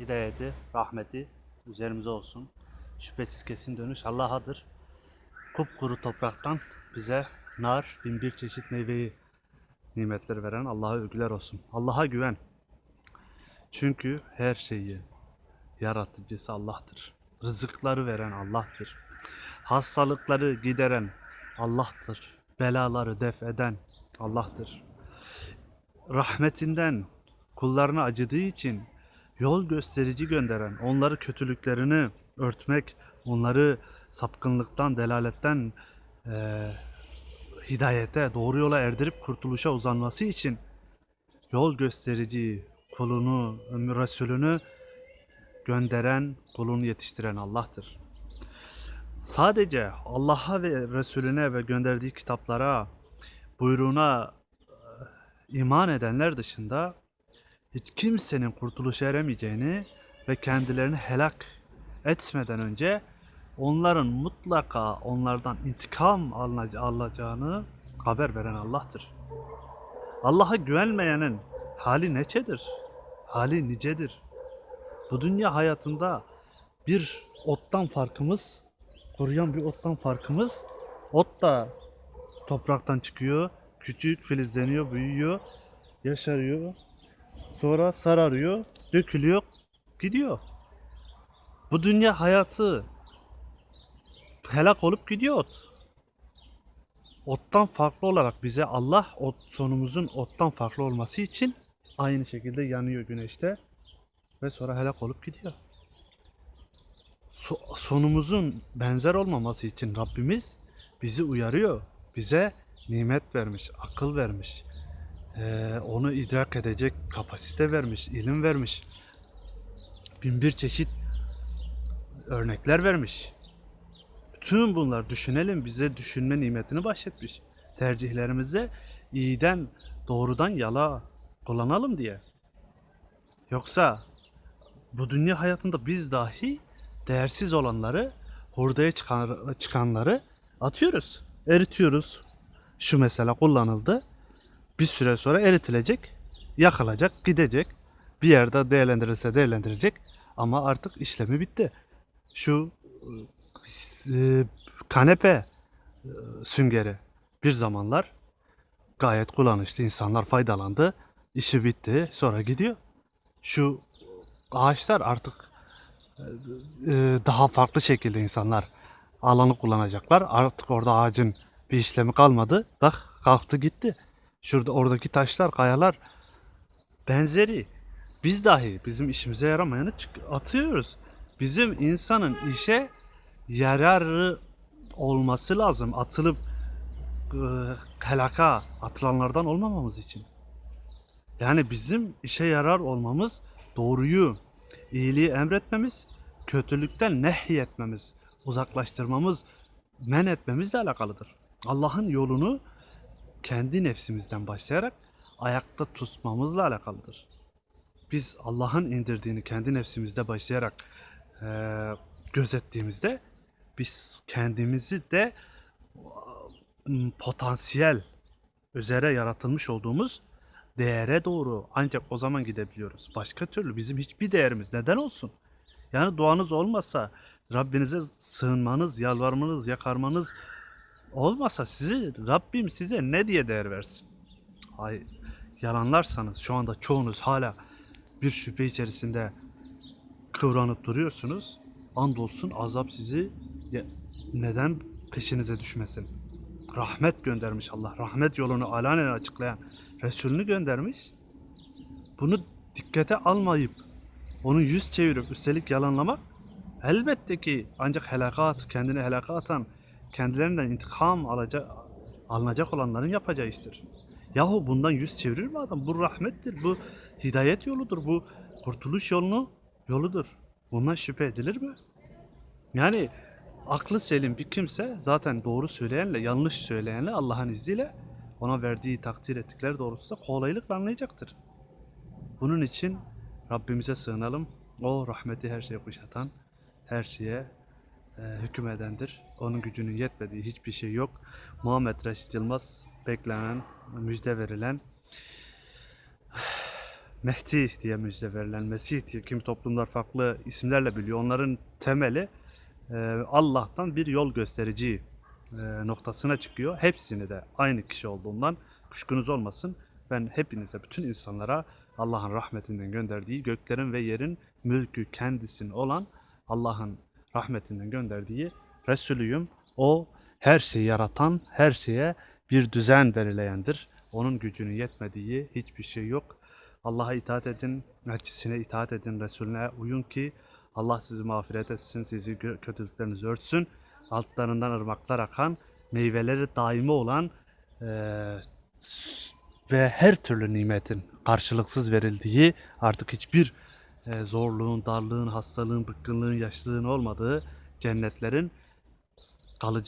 hidayeti, rahmeti üzerimize olsun. Şüphesiz kesin dönüş Allah'adır. Kupkuru topraktan bize nar, bin bir çeşit meyveyi nimetler veren Allah'a övgüler olsun. Allah'a güven. Çünkü her şeyi yaratıcısı Allah'tır. Rızıkları veren Allah'tır. Hastalıkları gideren Allah'tır. Belaları def eden Allah'tır. Rahmetinden kullarına acıdığı için yol gösterici gönderen, onları kötülüklerini örtmek, onları sapkınlıktan, delaletten eee, hidayete, doğru yola erdirip kurtuluşa uzanması için yol gösterici kulunu, Resulünü gönderen, kulunu yetiştiren Allah'tır. Sadece Allah'a ve Resulüne ve gönderdiği kitaplara, buyruğuna e, iman edenler dışında hiç kimsenin kurtuluşa eremeyeceğini ve kendilerini helak etmeden önce onların mutlaka onlardan intikam alınac- alacağını haber veren Allah'tır. Allah'a güvenmeyenin hali neçedir? Hali nicedir. Bu dünya hayatında bir ottan farkımız, kuruyan bir ottan farkımız, ot da topraktan çıkıyor, küçük filizleniyor, büyüyor, yaşarıyor, sonra sararıyor, dökülüyor, gidiyor. Bu dünya hayatı helak olup gidiyor ot. Ottan farklı olarak bize Allah ot, sonumuzun ottan farklı olması için aynı şekilde yanıyor güneşte ve sonra helak olup gidiyor. So- sonumuzun benzer olmaması için Rabbimiz bizi uyarıyor. Bize nimet vermiş, akıl vermiş. Ee, onu idrak edecek kapasite vermiş, ilim vermiş. Bin bir çeşit örnekler vermiş. Bütün bunlar düşünelim bize düşünme nimetini bahşetmiş. Tercihlerimize iyiden doğrudan yala kullanalım diye. Yoksa bu dünya hayatında biz dahi değersiz olanları, hurdaya çıkan, çıkanları atıyoruz. Eritiyoruz. Şu mesela kullanıldı. Bir süre sonra eritilecek, yakılacak, gidecek. Bir yerde değerlendirilse değerlendirecek ama artık işlemi bitti. Şu e, kanepe e, süngeri bir zamanlar gayet kullanışlı insanlar faydalandı. İşi bitti sonra gidiyor. Şu ağaçlar artık e, daha farklı şekilde insanlar alanı kullanacaklar. Artık orada ağacın bir işlemi kalmadı. Bak kalktı gitti. Şurada oradaki taşlar, kayalar benzeri. Biz dahi bizim işimize yaramayanı atıyoruz. Bizim insanın işe yararı olması lazım. Atılıp e, helaka atılanlardan olmamamız için. Yani bizim işe yarar olmamız, doğruyu, iyiliği emretmemiz, kötülükten nehyetmemiz, uzaklaştırmamız, men etmemizle alakalıdır. Allah'ın yolunu kendi nefsimizden başlayarak ayakta tutmamızla alakalıdır. Biz Allah'ın indirdiğini kendi nefsimizde başlayarak eee, gözettiğimizde biz kendimizi de m, potansiyel üzere yaratılmış olduğumuz değere doğru ancak o zaman gidebiliyoruz. Başka türlü bizim hiçbir değerimiz neden olsun? Yani duanız olmasa, Rabbinize sığınmanız, yalvarmanız, yakarmanız olmasa sizi Rabbim size ne diye değer versin? Ay yalanlarsanız şu anda çoğunuz hala bir şüphe içerisinde kıvranıp duruyorsunuz. Andolsun azap sizi neden peşinize düşmesin? Rahmet göndermiş Allah. Rahmet yolunu alanen açıklayan Resulünü göndermiş. Bunu dikkate almayıp onu yüz çevirip üstelik yalanlamak elbette ki ancak helakat, kendini helaka atan, kendilerinden intikam alacak, alınacak olanların yapacağı iştir. Yahu bundan yüz çevirir mi adam? Bu rahmettir, bu hidayet yoludur, bu kurtuluş yolunu yoludur. Bundan şüphe edilir mi? Yani aklı selim bir kimse zaten doğru söyleyenle yanlış söyleyenle Allah'ın izniyle ona verdiği takdir ettikleri doğrultusunda kolaylıkla anlayacaktır. Bunun için Rabbimize sığınalım. O rahmeti her şeye kuşatan, her şeye e, hükümedendir. Onun gücünün yetmediği hiçbir şey yok. Muhammed Reşit Yılmaz beklenen, müjde verilen Mehdi diye müjde verilen Mesih diye kimi toplumlar farklı isimlerle biliyor. Onların temeli e, Allah'tan bir yol gösterici e, noktasına çıkıyor. Hepsini de aynı kişi olduğundan kuşkunuz olmasın. Ben hepinize, bütün insanlara Allah'ın rahmetinden gönderdiği göklerin ve yerin mülkü kendisinin olan Allah'ın rahmetinden gönderdiği Resulüyüm. O her şeyi yaratan, her şeye bir düzen belirleyendir. Onun gücünün yetmediği hiçbir şey yok. Allah'a itaat edin, elçisine itaat edin, Resulüne uyun ki Allah sizi mağfiret etsin, sizi kötülüklerinizi örtsün. Altlarından ırmaklar akan, meyveleri daimi olan s- ve her türlü nimetin karşılıksız verildiği artık hiçbir eee, zorluğun, darlığın, hastalığın, bıkkınlığın, yaşlılığın olmadığı cennetlerin kalıcı